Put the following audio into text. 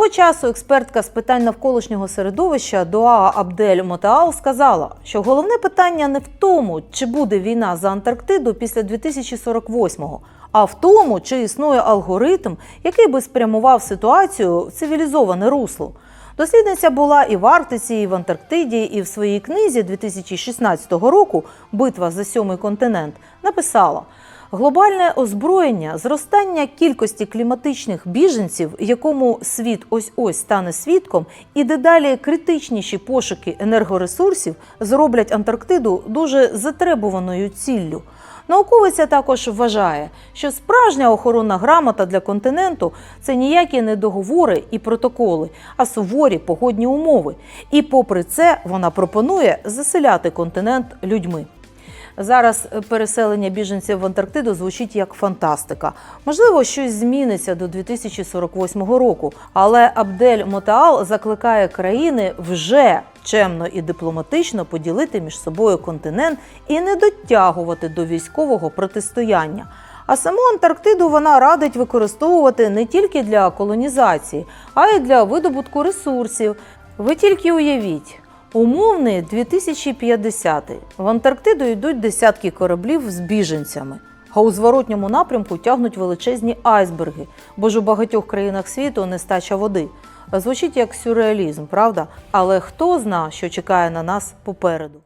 Того часу експертка з питань навколишнього середовища Дуаа Абдель Мотаал сказала, що головне питання не в тому, чи буде війна за Антарктиду після 2048-го, а в тому, чи існує алгоритм, який би спрямував ситуацію в цивілізоване русло. Дослідниця була і в Арктиці, і в Антарктиді, і в своїй книзі 2016 року Битва за сьомий континент написала. Глобальне озброєння, зростання кількості кліматичних біженців, якому світ ось ось стане свідком, і дедалі критичніші пошуки енергоресурсів зроблять Антарктиду дуже затребуваною ціллю. Науковиця також вважає, що справжня охоронна грамота для континенту це ніякі не договори і протоколи, а суворі погодні умови. І попри це вона пропонує заселяти континент людьми. Зараз переселення біженців в Антарктиду звучить як фантастика. Можливо, щось зміниться до 2048 року, але Абдель Мотаал закликає країни вже чемно і дипломатично поділити між собою континент і не дотягувати до військового протистояння. А саму Антарктиду вона радить використовувати не тільки для колонізації, а й для видобутку ресурсів. Ви тільки уявіть. Умовний 2050 в Антарктиду йдуть десятки кораблів з біженцями, а у зворотньому напрямку тягнуть величезні айсберги, бо ж у багатьох країнах світу нестача води. Звучить як сюрреалізм, правда? Але хто зна, що чекає на нас попереду?